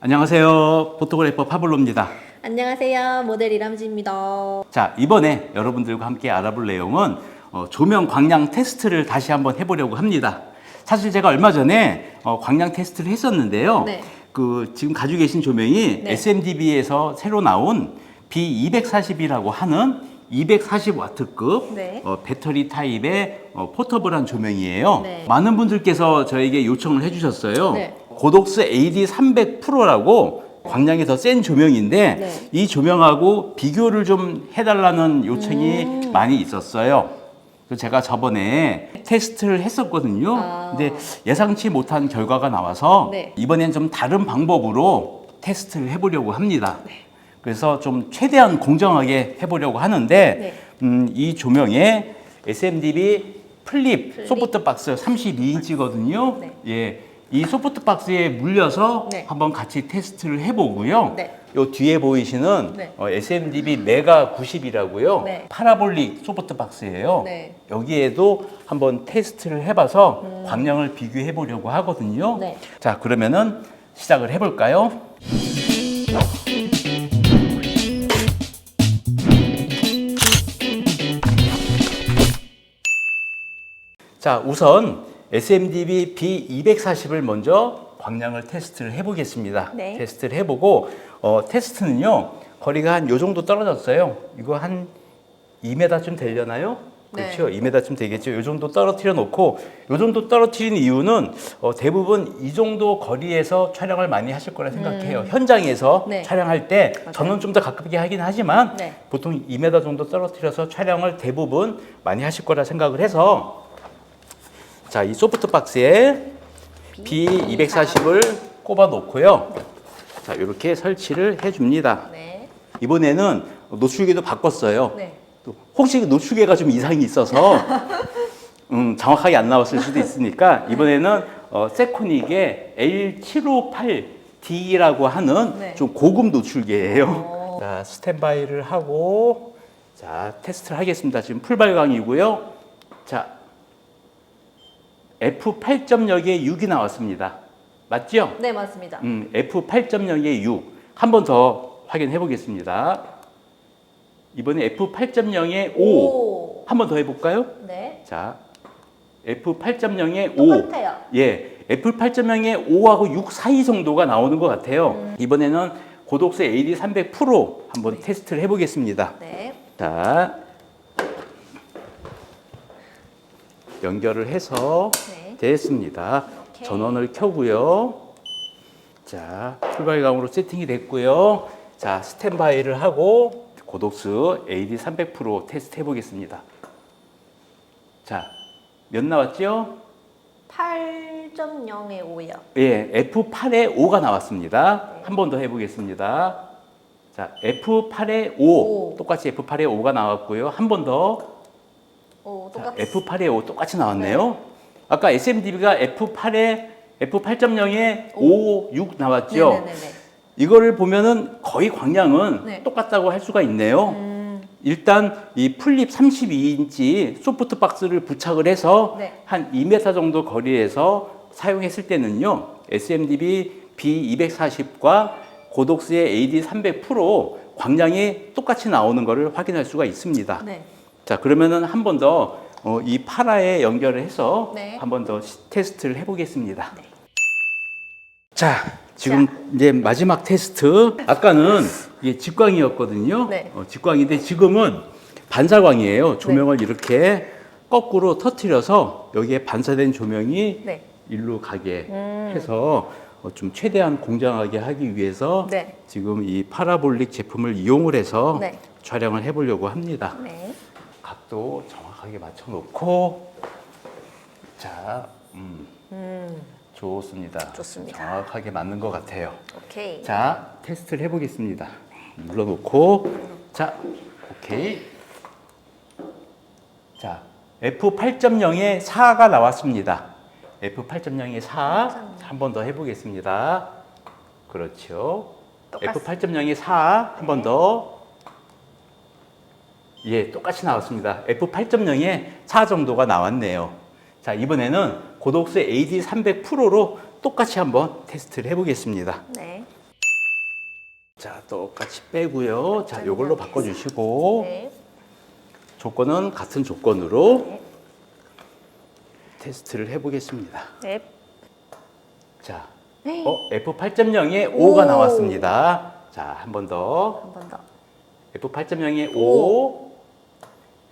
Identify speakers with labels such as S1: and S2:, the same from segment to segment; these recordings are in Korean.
S1: 안녕하세요. 포토그래퍼 파블로입니다.
S2: 안녕하세요. 모델 이람지입니다.
S1: 자, 이번에 여러분들과 함께 알아볼 내용은 어, 조명 광량 테스트를 다시 한번 해보려고 합니다. 사실 제가 얼마 전에 어, 광량 테스트를 했었는데요.
S2: 네.
S1: 그 지금 가지고 계신 조명이
S2: 네.
S1: SMDB에서 새로 나온 B240이라고 하는 240와트급
S2: 네.
S1: 어, 배터리 타입의 어, 포터블한 조명이에요.
S2: 네.
S1: 많은 분들께서 저에게 요청을 해주셨어요.
S2: 네.
S1: 고독스 AD 300 프로라고 광량이 더 센 조명인데
S2: 네.
S1: 이 조명하고 비교를 좀 해달라는 요청이
S2: 음.
S1: 많이 있었어요. 그래서 제가 저번에 테스트를 했었거든요.
S2: 아.
S1: 근데 예상치 못한 결과가 나와서
S2: 네.
S1: 이번엔 좀 다른 방법으로 테스트를 해보려고 합니다.
S2: 네.
S1: 그래서 좀 최대한 공정하게 해보려고 하는데
S2: 네.
S1: 음, 이 조명에 SMDB 플립,
S2: 플립.
S1: 소프트 박스 32인치거든요.
S2: 네.
S1: 예. 이 소프트 박스에 물려서
S2: 네.
S1: 한번 같이 테스트를 해보고요.
S2: 네.
S1: 요 뒤에 보이시는
S2: 네.
S1: 어, SMDB 메가 90이라고요.
S2: 네.
S1: 파라볼릭 소프트 박스예요.
S2: 네.
S1: 여기에도 한번 테스트를 해봐서 광량을 비교해 보려고 하거든요.
S2: 네.
S1: 자, 그러면은 시작을 해볼까요? 자, 우선 SMDB B240을 먼저 광량을 테스트를 해보겠습니다.
S2: 네.
S1: 테스트를 해보고 어, 테스트는요 거리가 한 요 정도 떨어졌어요. 이거 한 2m쯤 되려나요?
S2: 네.
S1: 그렇죠. 2m쯤 되겠죠. 요 정도 떨어뜨려 놓고 요 정도 떨어뜨린 이유는 어, 대부분 이 정도 거리에서 촬영을 많이 하실 거라 생각해요. 현장에서
S2: 네.
S1: 촬영할 때
S2: 맞아요.
S1: 저는 좀 더 가깝게 하긴 하지만
S2: 네.
S1: 보통 2m 정도 떨어뜨려서 촬영을 대부분 많이 하실 거라 생각을 해서 자, 이 소프트 박스에 B240을 꼽아 놓고요. 자, 이렇게 설치를 해 줍니다.
S2: 네.
S1: 이번에는 노출계도 바꿨어요.
S2: 네.
S1: 또 혹시 노출계가 좀 이상이 있어서 음, 정확하게 안 나왔을 수도 있으니까 이번에는 어, 세코닉의 L758D라고 하는
S2: 네.
S1: 좀 고급 노출계예요.
S2: 어.
S1: 자, 스탠바이를 하고 자, 테스트를 하겠습니다. 지금 풀 발광이고요. 자, F8.0에 6이 나왔습니다. 맞죠?
S2: 네, 맞습니다.
S1: 음, F8.0에 6. 한 번 더 확인해 보겠습니다. 이번에 F8.0에 5.
S2: 오.
S1: 한번 더 해볼까요?
S2: 네.
S1: 자, F8.0에 5.
S2: 똑같아요.
S1: 예, F8.0에 5하고 6 사이 정도가 나오는 것 같아요.
S2: 음.
S1: 이번에는 고독스 AD 300 프로 한번 테스트를 해보겠습니다.
S2: 네.
S1: 자, 연결을 해서
S2: 네.
S1: 됐습니다.
S2: 오케이.
S1: 전원을 켜고요. 자, 풀발광으로 세팅이 됐고요. 자, 스탠바이를 하고 고독스 AD 300 프로 테스트 해보겠습니다. 자, 몇 나왔죠?
S2: 8.0에 5요.
S1: 예, F8에 5가 나왔습니다.
S2: 네.
S1: 한번 더 해보겠습니다. 자, F8에 5.
S2: 오.
S1: 똑같이 F8에 5가 나왔고요. 한 번 더.
S2: 오,
S1: 자,
S2: 똑같
S1: F8에 5 똑같이 나왔네요. 아까 SMDB가 F8에 F8.0에 5, 6 나왔죠.
S2: 네네네.
S1: 이거를 보면은 거의 광량은
S2: 네.
S1: 똑같다고 할 수가 있네요.
S2: 음.
S1: 일단 이 플립 32인치 소프트 박스를 부착을 해서
S2: 네.
S1: 한 2m 정도 거리에서 사용했을 때는요. SMDB B240과 고독스의 AD 300 프로 광량이 똑같이 나오는 것을 확인할 수가 있습니다.
S2: 네.
S1: 자 그러면은 한 번더 어, 이 파라에 연결을 해서
S2: 네.
S1: 한 번 더 테스트를 해보겠습니다.
S2: 네.
S1: 자 지금 이제 마지막 테스트. 아까는 이게 직광이었거든요.
S2: 네.
S1: 어, 직광인데 지금은 반사광이에요. 조명을 이렇게 거꾸로 터트려서 여기에 반사된 조명이
S2: 네.
S1: 일로 가게
S2: 음.
S1: 해서 어, 좀 최대한 공정하게 하기 위해서
S2: 네.
S1: 지금 이 파라볼릭 제품을 이용을 해서
S2: 네.
S1: 촬영을 해보려고 합니다.
S2: 네.
S1: 각도 정확하게 맞춰놓고 자, 음,
S2: 음.
S1: 좋습니다.
S2: 좋습니다.
S1: 정확하게 맞는 것 같아요.
S2: 오케이.
S1: 자, 테스트를 해보겠습니다. 눌러놓고 자, 오케이. 자, F8.0에 4가 나왔습니다. F8.0에 4. 한 번 더 해보겠습니다. 그렇죠.
S2: 똑같-
S1: F8.0에 4. 한 번 더. 예, 똑같이 나왔습니다. F8.0에 4 정도가 나왔네요. 자, 이번에는 고독스 AD 300 프로로 똑같이 한번 테스트를 해보겠습니다.
S2: 네.
S1: 자, 똑같이 빼고요. 자, 요걸로 바꿔주시고
S2: 네.
S1: 조건은 같은 조건으로
S2: 네.
S1: 테스트를 해보겠습니다.
S2: 네.
S1: 자,
S2: 네.
S1: 어, F8.0에
S2: 오.
S1: 5가 나왔습니다. 자, 한 번 더.
S2: 한 번 더.
S1: F8.0에
S2: 오.
S1: 5,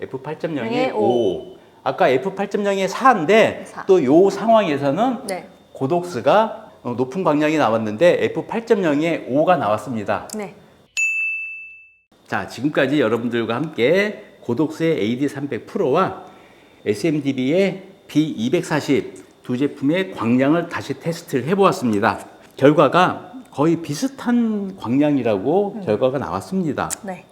S1: F8.0에
S2: 네,
S1: 5. 아까 F8.0에 4인데
S2: 사.
S1: 또요 상황에서는
S2: 네.
S1: 고독스가 어, 높은 광량이 나왔는데 F8.0에 5가 나왔습니다.
S2: 네.
S1: 자, 지금까지 여러분들과 함께 고독스의 AD300 프로와 SMDB의 B240 두 제품의 광량을 다시 테스트를 해보았습니다. 결과가 거의 비슷한 광량이라고 결과가 나왔습니다.
S2: 네.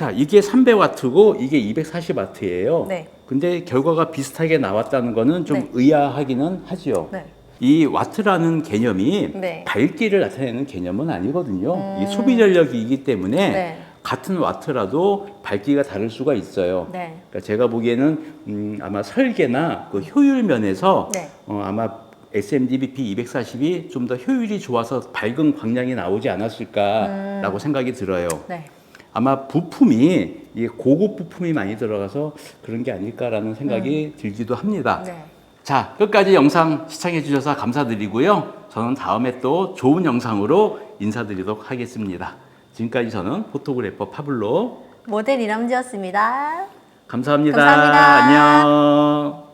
S1: 자, 이게 300와트고 이게 240와트예요.
S2: 네.
S1: 근데 결과가 비슷하게 나왔다는 거는 좀
S2: 네.
S1: 의아하기는 하지요.
S2: 네.
S1: 이 와트라는 개념이
S2: 네.
S1: 밝기를 나타내는 개념은 아니거든요. 이 소비 전력이기 때문에
S2: 네.
S1: 같은 와트라도 밝기가 다를 수가 있어요.
S2: 네.
S1: 그러니까 제가 보기에는 음, 아마 설계나 그 효율 면에서
S2: 네.
S1: 어, 아마 SMDB B240이 좀 더 효율이 좋아서 밝은 광량이 나오지 않았을까라고 생각이 들어요.
S2: 네.
S1: 아마 부품이 이게 고급 부품이 많이 들어가서 그런 게 아닐까라는 생각이 들기도 합니다.
S2: 네.
S1: 자, 끝까지 영상 시청해 주셔서 감사드리고요. 저는 다음에 또 좋은 영상으로 인사드리도록 하겠습니다. 지금까지 저는 포토그래퍼 파블로
S2: 모델 이람지였습니다.
S1: 감사합니다.
S2: 감사합니다.
S1: 안녕.